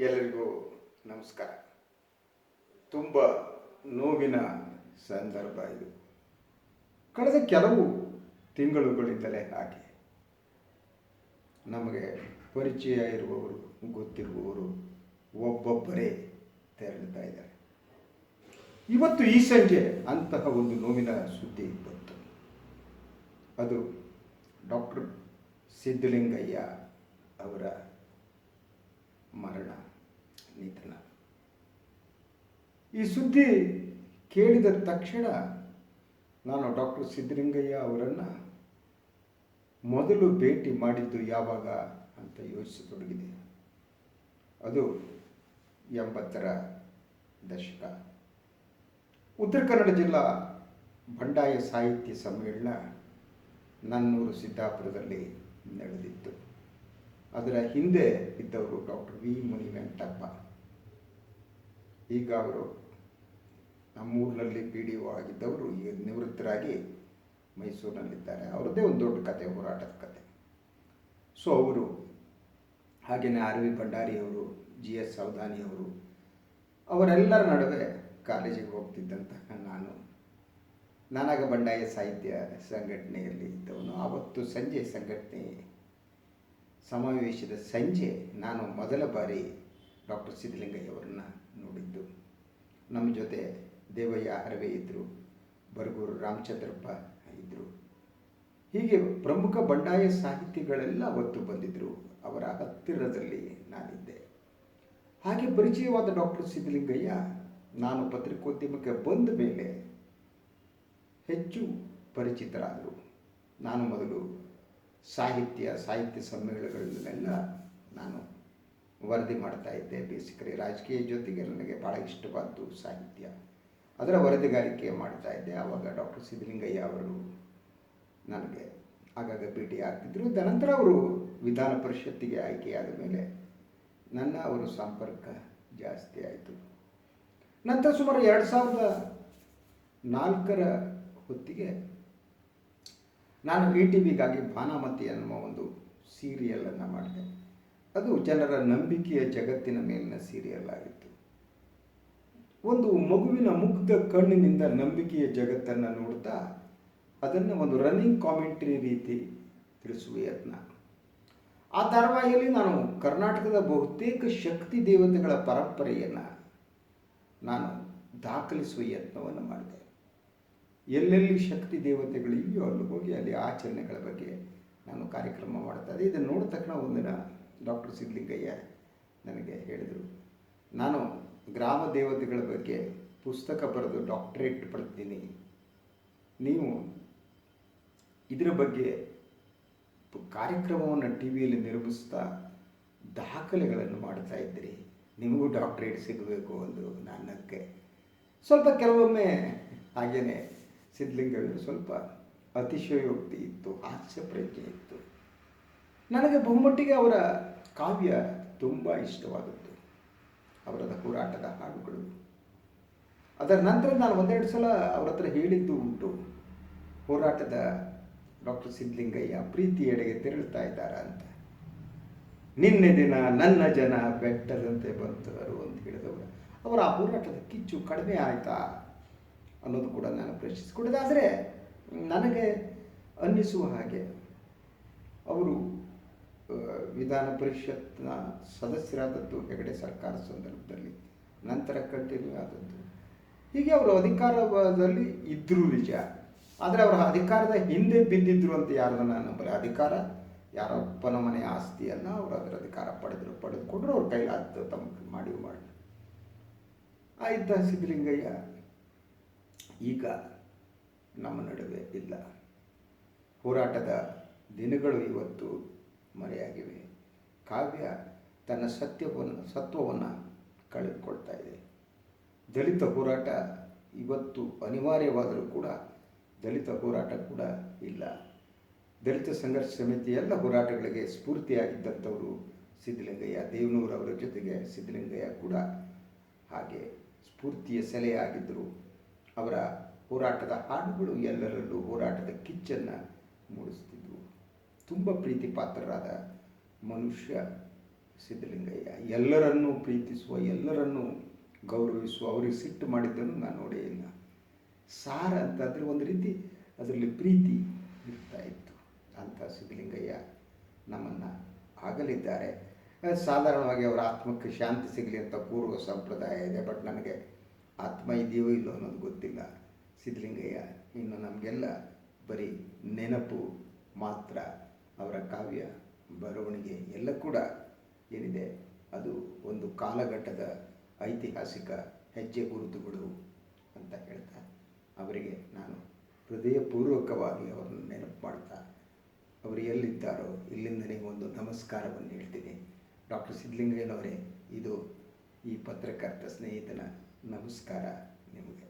ಎಲ್ಲರಿಗೂ ನಮಸ್ಕಾರ. ತುಂಬ ನೋವಿನ ಸಂದರ್ಭ ಇದು. ಕಳೆದ ಕೆಲವು ತಿಂಗಳುಗಳಿಂದಲೇ ಹಾಗೆ. ನಮಗೆ ಪರಿಚಯ ಇರುವವರು, ಗೊತ್ತಿರುವವರು ಒಬ್ಬೊಬ್ಬರೇ ತೆರಳುತ್ತಾ ಇದ್ದಾರೆ. ಇವತ್ತು ಈ ಸಂಜೆ ಅಂತಹ ಒಂದು ನೋವಿನ ಸುದ್ದಿ ಬಂತು. ಅದು ಡಾಕ್ಟರ್ ಸಿದ್ಧಲಿಂಗಯ್ಯ ಅವರ ಮರಣ. ನಿಧನ ಈ ಸುದ್ದಿ ಕೇಳಿದ ತಕ್ಷಣ ನಾನು ಡಾಕ್ಟರ್ ಸಿದ್ದಲಿಂಗಯ್ಯ ಅವರನ್ನು ಮೊದಲು ಭೇಟಿ ಮಾಡಿದ್ದು ಯಾವಾಗ ಅಂತ ಯೋಚಿಸತೊಡಗಿದೆ. ಅದು ಎಂಬತ್ತರ ದಶಕ. ಉತ್ತರ ಕನ್ನಡ ಜಿಲ್ಲಾ ಬಂಡಾಯ ಸಾಹಿತ್ಯ ಸಮ್ಮೇಳನ ನನ್ನೂರು ಸಿದ್ದಾಪುರದಲ್ಲಿ ನಡೆದಿತ್ತು. ಅದರ ಹಿಂದೆ ಇದ್ದವರು ಡಾಕ್ಟರ್ ವಿ ಮುನಿ ವೆಂಕಟಪ್ಪ ಈಗ ಅವರು ನಮ್ಮೂರಿನಲ್ಲಿ ಪಿ ಡಿ ಒ ಆಗಿದ್ದವರು ಈಗ ನಿವೃತ್ತರಾಗಿ ಮೈಸೂರಿನಲ್ಲಿದ್ದಾರೆ. ಅವರದ್ದೇ ಒಂದು ದೊಡ್ಡ ಕತೆ, ಹೋರಾಟದ ಕತೆ. ಸೊ ಅವರು ಹಾಗೆಯೇ ಆರ್ ವಿ ಭಂಡಾರಿಯವರು ಜಿ ಎಸ್ ಸೌದಾನಿಯವರು ಅವರೆಲ್ಲರ ನಡುವೆ ಕಾಲೇಜಿಗೆ ಹೋಗ್ತಿದ್ದಂತಹ ನಾನು. ನಾನಾಗ ಬಂಡಾಯ ಸಾಹಿತ್ಯ ಸಂಘಟನೆಯಲ್ಲಿ ಇದ್ದವನು. ಆವತ್ತು ಸಂಜೆ ಸಂಘಟನೆ, ಸಮಾವೇಶದ ಸಂಜೆ ನಾನು ಮೊದಲ ಬಾರಿ ಡಾಕ್ಟರ್ ಸಿದ್ಧಲಿಂಗಯ್ಯವರನ್ನ ನೋಡಿದ್ದು. ನಮ್ಮ ಜೊತೆ ದೇವಯ್ಯ ಹರವೆ ಇದ್ದರು ಬರಗೂರು ರಾಮಚಂದ್ರಪ್ಪ ಇದ್ದರು ಹೀಗೆ ಪ್ರಮುಖ ಬಂಡಾಯ ಸಾಹಿತಿಗಳೆಲ್ಲ ಅವತ್ತು ಬಂದಿದ್ದರು ಅವರ ಹತ್ತಿರದಲ್ಲಿ ನಾನಿದ್ದೆ. ಹಾಗೆ ಪರಿಚಯವಾದ ಡಾಕ್ಟರ್ ಸಿದ್ಧಲಿಂಗಯ್ಯ ನಾನು ಪತ್ರಿಕೋದ್ಯಮಕ್ಕೆ ಬಂದ ಮೇಲೆ ಹೆಚ್ಚು ಪರಿಚಿತರಾದರು. ನಾನು ಮೊದಲು ಸಾಹಿತ್ಯ ಸಾಹಿತ್ಯ ಸಮ್ಮೇಳನಗಳನ್ನೆಲ್ಲ ನಾನು ವರದಿ ಮಾಡ್ತಾ ಇದ್ದೆ ಬೇಸಿಕಲಿ. ರಾಜಕೀಯ ಜೊತೆಗೆ ನನಗೆ ಭಾಳ ಇಷ್ಟವಾದ್ದು ಸಾಹಿತ್ಯ. ಅದರ ವರದಿಗಾರಿಕೆ ಮಾಡ್ತಾ ಇದ್ದೆ. ಆವಾಗ ಡಾಕ್ಟರ್ ಸಿದ್ದಲಿಂಗಯ್ಯ ಅವರು ನನಗೆ ಆಗಾಗ ಭೇಟಿ ಆಗ್ತಿದ್ರು. ನಂತರ ಅವರು ವಿಧಾನ ಪರಿಷತ್ತಿಗೆ ಆಯ್ಕೆಯಾದ ಮೇಲೆ ನನ್ನ ಅವರು ಸಂಪರ್ಕ ಜಾಸ್ತಿ ಆಯಿತು. ನಂತರ ಸುಮಾರು ಎರಡು ಸಾವಿರದ ನಾಲ್ಕರ ಹೊತ್ತಿಗೆ ನಾನು ಇ ಟಿ ವಿಗಾಗಿ ಭಾನಾಮತಿ ಅನ್ನುವ ಒಂದು ಸೀರಿಯಲನ್ನು ಮಾಡಿದೆ. ಅದು ಜನರ ನಂಬಿಕೆಯ ಜಗತ್ತಿನ ಮೇಲಿನ ಸೀರಿಯಲ್ ಆಗಿತ್ತು ಒಂದು ಮಗುವಿನ ಮುಗ್ಧ ಕಣ್ಣಿನಿಂದ ನಂಬಿಕೆಯ ಜಗತ್ತನ್ನು ನೋಡ್ತಾ ಅದನ್ನು ಒಂದು ರನ್ನಿಂಗ್ ಕಾಮೆಂಟ್ರಿ ರೀತಿ ತಿಳಿಸುವ ಯತ್ನ. ಆ ಧಾರಾವಾಹಿಯಲ್ಲಿ ನಾನು ಕರ್ನಾಟಕದ ಬಹುತೇಕ ಶಕ್ತಿ ದೇವತೆಗಳ ಪರಂಪರೆಯನ್ನು ನಾನು ದಾಖಲಿಸುವ ಯತ್ನವನ್ನು ಮಾಡಿದೆ. ಎಲ್ಲೆಲ್ಲಿ ಶಕ್ತಿ ದೇವತೆಗಳಿವೆಯೋ ಅಲ್ಲಿ ಹೋಗಿ ಅಲ್ಲಿ ಆಚರಣೆಗಳ ಬಗ್ಗೆ ನಾನು ಕಾರ್ಯಕ್ರಮ ಮಾಡ್ತಾ ಇದನ್ನು ನೋಡಿದ ತಕ್ಷಣ ಒಂದಿನ ಡಾಕ್ಟರ್ ಸಿದ್ಧಲಿಂಗಯ್ಯ ನನಗೆ ಹೇಳಿದರು. ನಾನು ಗ್ರಾಮ ದೇವತೆಗಳ ಬಗ್ಗೆ ಪುಸ್ತಕ ಬರೆದು ಡಾಕ್ಟರೇಟ್ ಪಡೆದಿದ್ದೀನಿ. ನೀವು ಇದರ ಬಗ್ಗೆ ಕಾರ್ಯಕ್ರಮವನ್ನು ಟಿ ವಿಯಲ್ಲಿ ನಿರ್ಮಿಸ್ತಾ ದಾಖಲೆಗಳನ್ನು ಮಾಡ್ತಾ ಇದ್ದೀರಿ. ನಿಮಗೂ ಡಾಕ್ಟರೇಟ್ ಸಿಗಬೇಕು ಅಂದರು ನನ್ನಕ್ಕೆ ಸ್ವಲ್ಪ ಕೆಲವೊಮ್ಮೆ ಹಾಗೇನೆ ಸಿದ್ಧಲಿಂಗಯ್ಯರು ಸ್ವಲ್ಪ ಅತಿಶಯೋಕ್ತಿ ಇತ್ತು, ಹಾಸ್ಯ ಪ್ರಜ್ಞೆ ಇತ್ತು. ನನಗೆ ಬಹುಮಟ್ಟಿಗೆ ಅವರ ಕಾವ್ಯ ತುಂಬ ಇಷ್ಟವಾದದ್ದು. ಅವರದ ಹೋರಾಟದ ಹಾಡುಗಳು. ಅದರ ನಂತರ ನಾನು ಒಂದೆರಡು ಸಲ ಅವರ ಹತ್ರ ಹೇಳಿದ್ದು ಉಂಟು. ಹೋರಾಟದ ಡಾಕ್ಟರ್ ಸಿದ್ಧಲಿಂಗಯ್ಯ ಪ್ರೀತಿಯೆಡೆಗೆ ತೆರಳುತ್ತಾ ಇದ್ದಾರ ಅಂತ. ನಿನ್ನೆ ದಿನ ನನ್ನ ಜನ ಬೆಟ್ಟದಂತೆ ಬಂತವರು ಅಂತ ಹೇಳಿದವರು. ಅವರ ಆ ಹೋರಾಟದ ಕಿಚ್ಚು ಕಡಿಮೆ ಆಯಿತಾ ಅನ್ನೋದು ಕೂಡ ನಾನು ಪ್ರಶ್ನಿಸಿಕೊಂಡಿದ್ದೆ. ಆದರೆ ನನಗೆ ಅನ್ನಿಸುವ ಹಾಗೆ ಅವರು ವಿಧಾನ ಪರಿಷತ್ನ ಸದಸ್ಯರಾದದ್ದು ಹೆಗಡೆ ಸರ್ಕಾರ ಸಂದರ್ಭದಲ್ಲಿ. ನಂತರ ಕಂಟಿನ್ಯೂ ಆದದ್ದು ಹೀಗೆ ಅವರು ಅಧಿಕಾರದಲ್ಲಿ ಇದ್ದರೂ ನಿಜ ಆದರೆ ಅವರ ಅಧಿಕಾರದ ಹಿಂದೆ ಬಿದ್ದಿದ್ರು ಅಂತ ಯಾರನ್ನ ನಂಬಲ್ಲ. ಅಧಿಕಾರ ಯಾರಪ್ಪನ ಮನೆ ಆಸ್ತಿಯನ್ನು ಅವರು ಅದರ ಅಧಿಕಾರ ಪಡೆದರು. ಪಡೆದುಕೊಂಡ್ರು ಅವ್ರ ಕೈಲಾದ ತಮ್ಮ ಮಾಡಿ. ಮಾಡಿ ಆಯಿತಾ ಸಿದ್ಧಲಿಂಗಯ್ಯ ಈಗ ನಮ್ಮ ನಡುವೆ ಇಲ್ಲ. ಹೋರಾಟದ ದಿನಗಳು ಇವತ್ತು ಮರೆಯಾಗಿವೆ. ಕಾವ್ಯ ತನ್ನ ಸತ್ಯವನ್ನು, ಸತ್ವವನ್ನು ಕಳೆದುಕೊಳ್ತಾ ಇದೆ. ದಲಿತ ಹೋರಾಟ ಇವತ್ತು ಅನಿವಾರ್ಯವಾದರೂ ಕೂಡ ದಲಿತ ಹೋರಾಟ ಕೂಡ ಇಲ್ಲ. ದಲಿತ ಸಂಘರ್ಷ ಸಮಿತಿ ಎಲ್ಲ ಹೋರಾಟಗಳಿಗೆ ಸ್ಫೂರ್ತಿಯಾಗಿದ್ದಂಥವರು ಸಿದ್ಧಲಿಂಗಯ್ಯ ದೇವನೂರವರ ಜೊತೆಗೆ ಸಿದ್ಧಲಿಂಗಯ್ಯ ಕೂಡ ಹಾಗೆ ಸ್ಫೂರ್ತಿಯ ಸೆಲೆಯಾಗಿದ್ದರು. ಅವರ ಹೋರಾಟದ ಹಾಡುಗಳು ಎಲ್ಲರಲ್ಲೂ ಹೋರಾಟದ ಕಿಚ್ಚನ್ನು ಮೂಡಿಸ್ತಿದ್ವು. ತುಂಬ ಪ್ರೀತಿ ಪಾತ್ರರಾದ ಮನುಷ್ಯ ಸಿದ್ಧಲಿಂಗಯ್ಯ. ಎಲ್ಲರನ್ನೂ ಪ್ರೀತಿಸುವ, ಎಲ್ಲರನ್ನೂ ಗೌರವಿಸುವ, ಅವರಿಗೆ ಸಿಟ್ಟು ಮಾಡಿದ್ದನ್ನು ನಾನು ನೋಡೇ ಇಲ್ಲ ಸಾರ ಅಂತಂದರೆ ಒಂದು ರೀತಿ ಅದರಲ್ಲಿ ಪ್ರೀತಿ ಇರ್ತಾ ಇತ್ತು ಅಂತ ಸಿದ್ಧಲಿಂಗಯ್ಯ ನಮ್ಮನ್ನು ಆಗಲಿದ್ದಾರೆ. ಸಾಧಾರಣವಾಗಿ ಅವರ ಆತ್ಮಕ್ಕೆ ಶಾಂತಿ ಸಿಗಲಿ ಅಂತ ಕೂರುವ ಸಂಪ್ರದಾಯ ಇದೆ, ಬಟ್ ನನಗೆ ಆತ್ಮ ಇದೆಯೋ ಇಲ್ಲೋ ಅನ್ನೋದು ಗೊತ್ತಿಲ್ಲ. ಸಿದ್ಧಲಿಂಗಯ್ಯ ಇನ್ನು ನಮಗೆಲ್ಲ ಬರೀ ನೆನಪು ಮಾತ್ರ ಅವರ ಕಾವ್ಯ ಬರವಣಿಗೆ ಎಲ್ಲ ಕೂಡ ಏನಿದೆ, ಅದು ಒಂದು ಕಾಲಘಟ್ಟದ ಐತಿಹಾಸಿಕ ಹೆಜ್ಜೆ ಗುರುತುಗಳು ಅಂತ ಹೇಳ್ತಾ ಅವರಿಗೆ ನಾನು ಹೃದಯಪೂರ್ವಕವಾಗಿ ಅವರನ್ನು ನೆನಪು ಮಾಡ್ತಾ ಅವರು ಎಲ್ಲಿದ್ದಾರೋ ಇಲ್ಲಿಂದಲೇ ಒಂದು ನಮಸ್ಕಾರವನ್ನು ಹೇಳ್ತೀನಿ. ಡಾಕ್ಟರ್ ಸಿದ್ಧಲಿಂಗಯ್ಯನವರೇ, ಇದು ಈ ಪತ್ರಕರ್ತ ಸ್ನೇಹಿತನ ನಮಸ್ಕಾರ ನಿಮಗೆ.